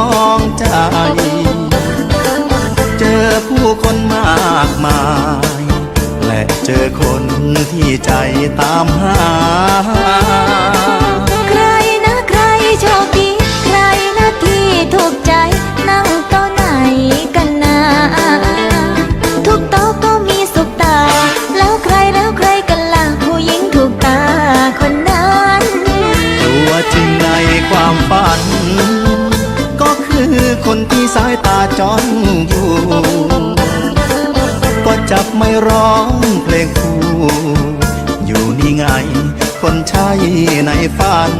องใจ เจอผู้คนมากมาย และเจอคนที่ใจตามหา ใครนะใครโชคดี ใครนะที่ถูกใจ นั่งโต๊ะไหนกันนะ ทุกโต๊ะก็มีสุขตา แล้วใครแล้วใครกันล่ะผู้หญิงถูกตาคนนั้น ตัวจริงในความฝัน คนที่สายตาจ้องอยู่ ก็จับไม่ร้องเพลงคู่อยู่นี่ไง คนใช่ในฝัน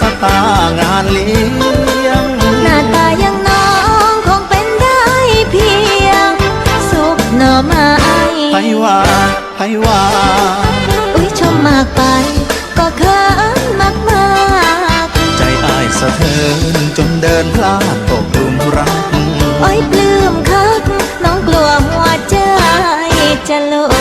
สตาร์งานเลี้ยง หน้าตาอย่างน้องคงเป็นได้เพียงซุปหน่อไม้ไผว่าไผว่า อุ้ยชมมากไป ก็เขินมากมากใจอายสะเทือนจนเดินพลาดตกหลุมรักๆโอ้ยปลื้มคักน้องกลัวหัวใจจะหล่น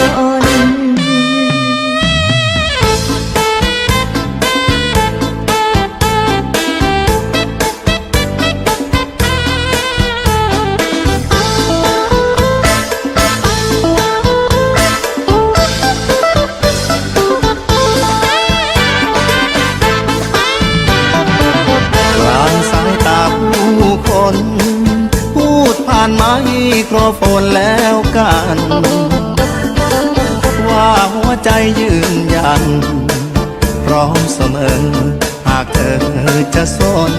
โครโฟนแล้วกัน ว่าหัวใจยืนยัน พร้อมเสมอ หากเธอจะสน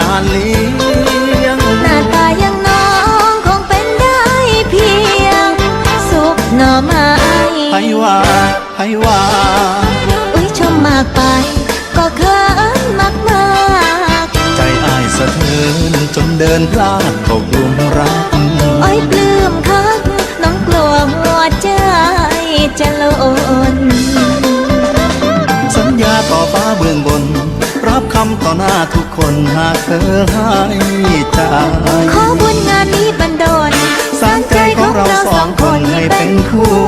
าร์งานเลี้ยง หน้าตาอย่างน้องคงเป็นได้เพียง สุกหน่อไม้ไผว่าไผว่า อุ้ยชมมากไป ก็เขินมากมากใจอายสะเทือนจนเดินพลาดตกหลุมรักโอ้ยปลื้มคักน้องกลัวหัวใจจะหล่นสัญญาต่อฟ้าเบื้องบน รับคำต่อหน้าทุกคนหากเธอให้ใจ ขอบุญงานนี้บันดลสร้างใจของเราสองคนให้เป็นคู่